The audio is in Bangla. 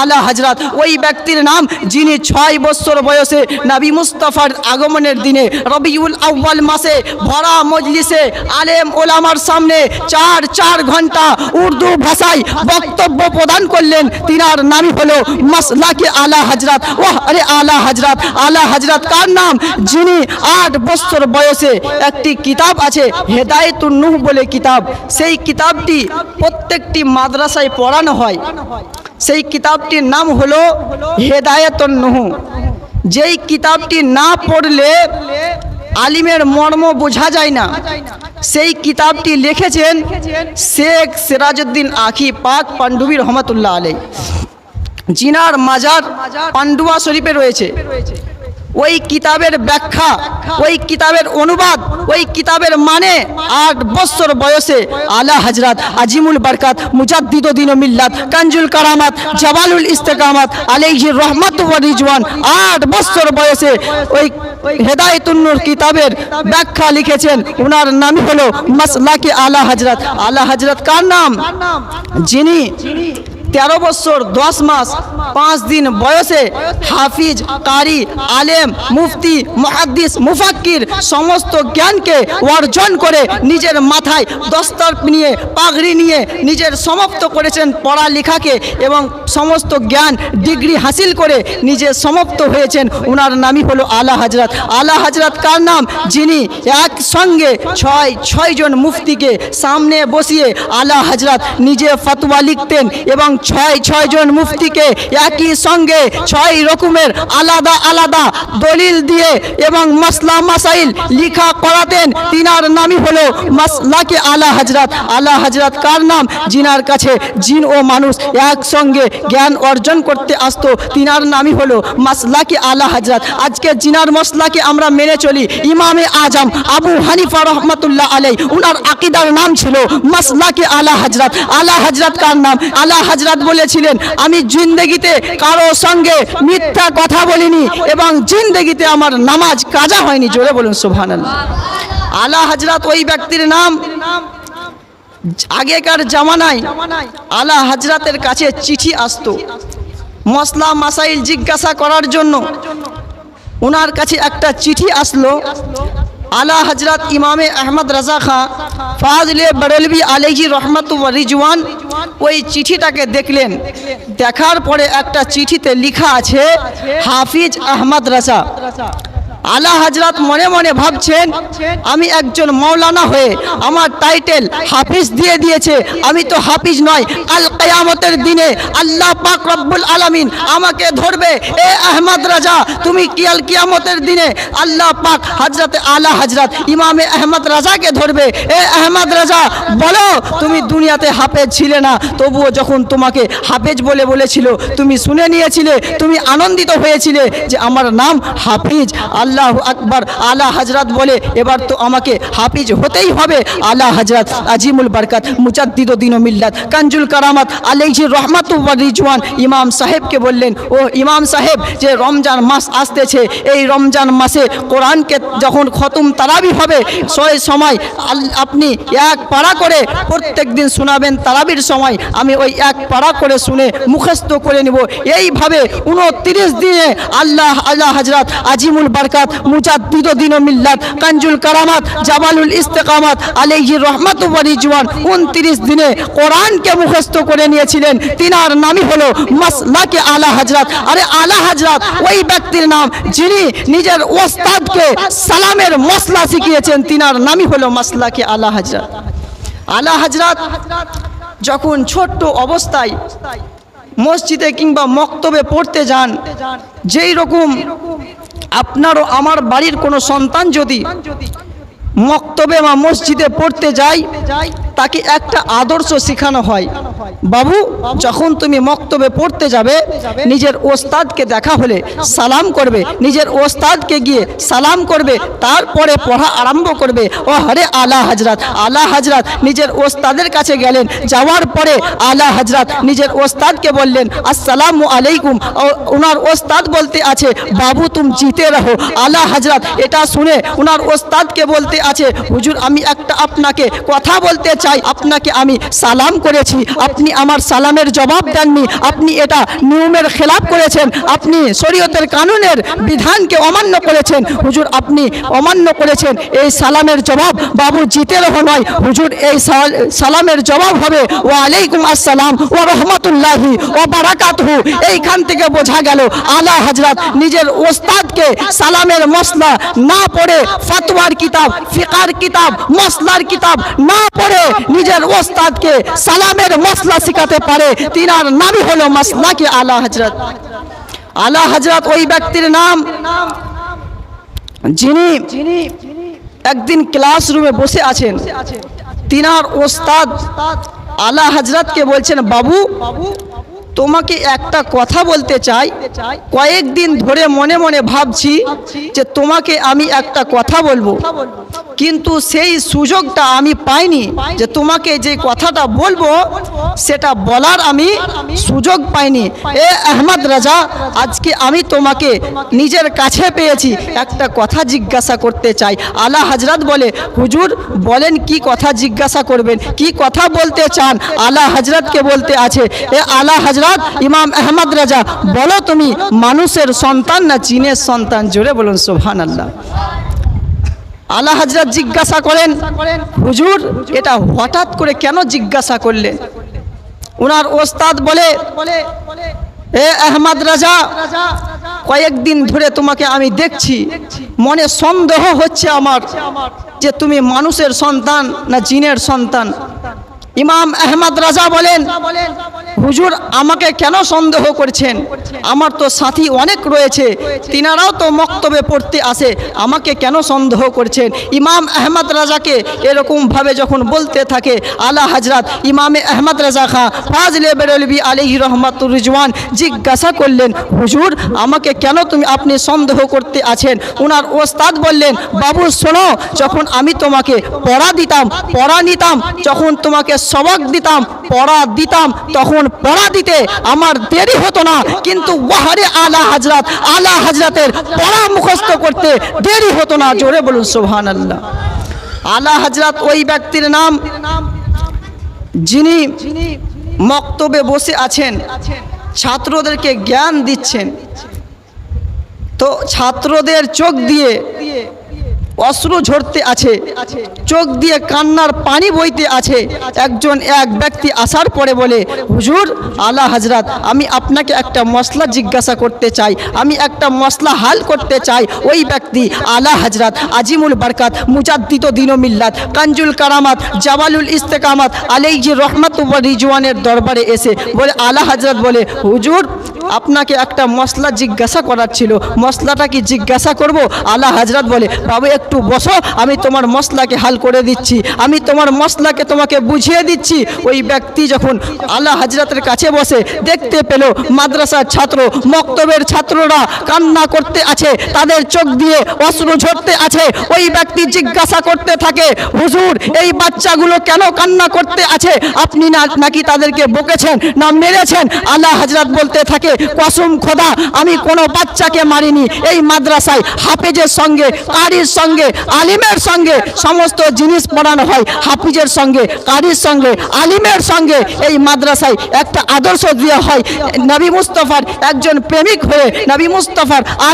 আলা হাজরাত ওই ব্যক্তির নাম যিনি ছয় বছর বয়সে নবী মুস্তফার আগমনের দিনে রবিউল আউ্বাল মাসে ভরা মজলিসে আলেম ওলামার সামনে চার চার ঘণ্টা উর্দু ভাষায় বক্তব্য প্রদান করলেন। তিনার নামই হলো মাসলাকে আলা হাজরাত ওহ আরে আলা হাজরাত আলা হাজরাত কার নাম? যিনি আট বছর বয়সে একটি কিতাব আছে, হেদায়েতুন নুহ বলে কিতাব। সেই কিতাবটি প্রত্যেকটি মাদ্রাসায় পড়ানো হয়। সেই কিতাবটির নাম হলো হেদায়েতুন নূহ। যেই কিতাবটি না পড়লে আলিমের মর্ম বোঝা যায় না। সেই কিতাবটি লিখেছেন শেখ সিরাজউদ্দিন আখি পাক পাণ্ডুবী রহমতুল্লাহ আলাই জিনার মাজার পান্ডুয়া শরীফে রয়েছে। ওই কিতাবের ব্যাখ্যা, ওই কিতাবের অনুবাদ ওই কিতাবের মানে আট বছর বয়সে আলা হজরত আজিমুল বরকাত, মুজাদ্দিদ দিন মিল্লাত, কাঞ্জুল কারামাত, জবালুল ইস্তেকামাত আলাইহি রহমত ওয়া রিজওয়ান আট বছর বয়সে ওই হেদায়তুন্নুর কিতাবের ব্যাখ্যা লিখেছেন। ওনার নামই হলো মাসলাকে আলা হজরত আলা হজরত কার নাম? যিনি তেরো বছর দশ মাস পাঁচ দিন বয়সে হাফিজ, কারি, আলেম, মুফতি, মহাদ্দিস, মুফাক্কির সমস্ত জ্ঞানকে অর্জন করে নিজের মাথায় দস্তর নিয়ে, পাগড়ি নিয়ে নিজের সমাপ্ত করেছেন পড়ালেখাকে এবং সমস্ত জ্ঞান, ডিগ্রি হাসিল করে নিজে সমাপ্ত হয়েছেন। ওনার নামই হলো আলা হজরত আলা হজরত কার নাম? যিনি একসঙ্গে ছয় ছয়জন মুফতিকে সামনে বসিয়ে আলা হজরত নিজে ফতোয়া লিখতেন এবং ছয় ছয়জন মুফতিকে একই সঙ্গে ছয় রকমের আলাদা আলাদা দলিল দিয়ে এবং মাসলা মাসাইল লিখা করাতেন। তিনার নামই হলো মাসলাকে আলা হজরত আলা হজরত কার নাম? জিনার কাছে। জিন ও মানুষ একসঙ্গে জ্ঞান অর্জন করতে আসতো। তিনার নামই হলো মাসলাকে আলা হজরত আজকে জিনার মশলাকে আমরা মেনে চলি। ইমামে আজম আবু হানিফা রহমতুল্লাহ আলাই উনার আকিদার নাম ছিল মাসলাকে আলা হজরত আলা হজরত কার নাম? আলা হজরত বলেছিলেন, আমি জিন্দগিতে কারও সঙ্গে মিথ্যা কথা বলিনি এবং জিন্দগিতে আমার নামাজ কাজা হয়নি, জোরে বলুন সুবহান আলা হজরত ওই ব্যক্তির নাম, আগেকার জামানায় আলা হাজরাতের কাছে চিঠি আসতো। মশলা মাসাইল জিজ্ঞাসা করার জন্য ওনার কাছে একটা চিঠি আসলো, আলা হজরত ইমামে আহমদ রাজা খাঁ ফাজলে বরেলবি আলহি রহমত রিজওয়ান ওই চিঠিটাকে দেখলেন। দেখার পরে একটা চিঠিতে লিখা আছে, হাফিজ আহমদ রাজা। আলা হজরত মনে মনে ভাবছেন, আমি একজন মৌলানা হয়ে আমার টাইটেল হাফিজ দিয়ে দিয়েছে, আমি তো হাফিজ নয়, কাল কেয়ামতের দিনে আল্লাহ পাক রব্বুল আলামিন আমাকে ধরবে, এ আহমদ রাজা, তুমি কিয়াল কিয়ামতের দিনে আল্লাহ পাক হজরত আলা হাজরাত ইমামে আহমদ রাজাকে ধরবে, এ আহমদ রাজা, বলো, তুমি দুনিয়াতে হাফেজ ছিলে না, তবুও যখন তোমাকে হাফেজ বলে বলেছিল, তুমি শুনে নিয়েছিলে, তুমি আনন্দিত হয়েছিলে যে আমার নাম হাফিজ, আল্লাহ আকবর, আলা হজরত বলে, এবার তো আমাকে হাফিজ হতেই হবে। আলা হজরত আজিমুল বরকত, মুজাদ্দিদ দিন মিল্লাত, কাঞ্জুল কারামাত, আলাইহি রহমাত রিজওয়ান ইমাম সাহেবকে বললেন, ও ইমাম সাহেব, যে রমজান মাস আসতেছে, এই রমজান মাসে কোরআনকে যখন খতম তারাবি হবে সেই সময় আপনি এক পাড়া করে প্রত্যেক দিন শোনাবেন তারাবির সময়। আমি ওই এক পাড়া করে শুনে মুখস্থ করে নিব। এইভাবে উনত্রিশ দিনে আল্লাহ আল্লাহ হজরত আজিমুল বরকাত মুজাদ্দিদ দিন মিল্লাত, কাঞ্জুল কারামাত জাবালুল ইস্তেকামাত, আলাইহি রহমত রিজওয়ান উনত্রিশ দিনে কোরআনকে মুখস্থ করে নিয়েছিলেন। তিনার নামই হলো মাসলাকে আলা হজরত আরে আলা হজরত ওই ব্যক্তির নাম যিনি নিজের ওস্তাদকে সালামের মশলা শিখিয়েছেন, তিনার নামই হলো মাসলাকে আলা হজরত আলা হজরত যখন ছোট্ট অবস্থায় মসজিদে কিংবা মক্তবে পড়তে যান, যেই রকম আপনারও আমার বাড়ির কোনো সন্তান যদি মক্তবে বা মসজিদে পড়তে যায় তাকে একটা আদর্শ শেখানো হয়। বাবু, যখন তুমি মক্তবে পড়তে যাবে, নিজের ওস্তাদকে দেখা হলে সালাম করবে, নিজের ওস্তাদকে গিয়ে সালাম করবে, তারপরে পড়া আরম্ভ করবে। ও হরে আলা হজরত আলা হজরত, নিজের ওস্তাদের কাছে গেলেন, যাওয়ার পরে আলা হজরত, নিজের ওস্তাদকে বললেন, আসসালামু আলাইকুম। ওনার ওস্তাদ বলতে আছে, বাবু, তুমি জিতে রহো। আলা হজরত, এটা শুনে ওনার ওস্তাদকে বলতে আছে, হুজুর, আমি একটা আপনাকে কথা বলতে চাই। আপনাকে আমি সালাম করেছি। আপনি আমার সালামের জবাব দেননি। আপনি এটা নিয়মের খেলাপ করেছেন। আপনি শরীয়তের কানুনের বিধানকে অমান্য করেছেন। হুজুর, আপনি অমান্য করেছেন। এই সালামের জবাব বাবু জিতেরও নয়। হুজুর, এই সালামের জবাব হবে ও আলাইকুম আসসালাম ও রহমতুল্লাহি ও বারাকাতহু। এইখান থেকে বোঝা গেল, আলা হজরত নিজের ওস্তাদকে সালামের মশলা না পড়ে ফতোয়ার কিতাব, ফিকার কিতাব মশলার কিতাব না পড়ে নিজের ওস্তাদকে সালামের মশলা শেখাতে পারে, তিনার নামই হলো মশলা কি আলা হজরত আলা হজরত ওই ব্যক্তির নাম, যিনি একদিন ক্লাসরুমে বসে আছেন। তিনার ওস্তাদ আলা হজরতকে বলছেন, বাবু, তোমাকে একটা কথা বলতে চাই। কয়েকদিন ধরে মনে মনে ভাবছি যে তোমাকে আমি একটা কথা বলব। কিন্তু সেই সুযোগটা আমি পাইনি যে তোমাকে যে কথাটা বলব, সেটা বলার আমি সুযোগ পাইনি। এ আহমদ রাজা, আজকে আমি তোমাকে নিজের কাছে পেয়েছি একটা কথা জিজ্ঞাসা করতে চাই। আলা হজরত বলে, হুজুর, বলেন কি কথা জিজ্ঞাসা করবেন? কি কথা বলতে চান? আলা হজরতকে বলতে আছে, এ আলা হজরত ইমাম আহমদ রাজা, বলো তুমি মানুষের সন্তান না চীনের সন্তান? জোরে বলুন সোহান আল্লাহ আলা হজরত জিজ্ঞাসা করেন, হুজুর, এটা হঠাৎ করে কেন জিজ্ঞাসা করলেন ওনার ওস্তাদ বলে, এ আহমদ রাজা, কয়েকদিন ধরে তোমাকে আমি দেখছি। মনে সন্দেহ হচ্ছে আমার যে তুমি মানুষের সন্তান না জিনের সন্তান। ইমাম আহমদ রাজা বলেন হুজুর আমাকে কেন সন্দেহ করছেন? আমার তো সাথী অনেক রয়েছে। তিনারাও তো মক্তবে পড়তে আসে। আমাকে কেন সন্দেহ করছেন? ইমাম আহমদ রাজাকে এরকমভাবে যখন বলতে থাকে, আলা হাজরাত, ইমামে আহমদ রাজা খাঁ, ফাজলে বেরলবি আলহি রহমাতুর রিজওয়ান জিজ্ঞাসা করলেন, হুজুর, আমাকে কেন তুমি, আপনি সন্দেহ করতে আছেন? ওনার ওস্তাদ বললেন, বাবু, শোনো, যখন আমি তোমাকে পড়া দিতাম, পড়া নিতাম, যখন তোমাকে সবক দিতাম পড়া দিতাম, তখন পড়া দিতে আমার দেরি হতো না। কিন্তু ওয়াহারে আলা হজরত আলা হজরতের পড়া মুখস্থ করতে দেরি হতো না। জোরে বলুন সোহান আল্লাহ আলা হাজরাত ওই ব্যক্তির নাম, যিনি মক্তবে বসে আছেন, ছাত্রদেরকে জ্ঞান দিচ্ছেন। তো ছাত্রদের চোখ দিয়ে অশ্রু ঝরতে আছে। চোখ দিয়ে কান্নার পানি বইতে আছে। একজন এক ব্যক্তি আসার পরে বলে, হুজুর, আলা হাজরাত আমি আপনাকে একটা মশলা জিজ্ঞাসা করতে চাই। আমি একটা মশলা হাল করতে চাই। ওই ব্যক্তি আলা হাজরাত আজিমুল বরকাত মুজাদ্দিত দিন মিল্লাত, কাঞ্জুল কারামাত জাওয়ালুল ইস্তেকামাত আলাইজি রহমত রিজওয়ানের দরবারে এসে বলে, আলা হজরত বলে, হুজুর আপনাকে একটা মশলা জিজ্ঞাসা করার ছিল। মশলাটা কি জিজ্ঞাসা করব? আলা হাজরাত বলে, বাবু, একটু বসো, আমি তোমার মশলাকে হাল করে দিচ্ছি। আমি তোমার মশলাকে তোমাকে বুঝিয়ে দিচ্ছি। ওই ব্যক্তি যখন আল্লাহ হাজরাতের কাছে বসে, দেখতে পেল মাদ্রাসার ছাত্র, মক্তবের ছাত্ররা কান্না করতে আছে, তাদের চোখ দিয়ে অশ্রু ঝরতে আছে। ওই ব্যক্তি জিজ্ঞাসা করতে থাকে, হুজুর, এই বাচ্চাগুলো কেন কান্না করতে আছে? আপনি না, নাকি তাদেরকে বকেছেন না মেরেছেন? আল্লাহ হাজরাত বলতে থাকে কসম খোদা, আমি কোনো বাচ্চাকে মারিনি। এই মাদ্রাসায় হাফেজের সঙ্গে, কারির সঙ্গে, আলিমের সঙ্গে সমস্ত জিনিস পড়ানো হয়। হাফিজের সঙ্গে, কারির সঙ্গে, আলিমের সঙ্গে এই মাদ্রাসায় একটা আদর্শ দেওয়া হয়। নবী মুস্তফার একজন প্রেমিক হয়ে নবী মুস্তফার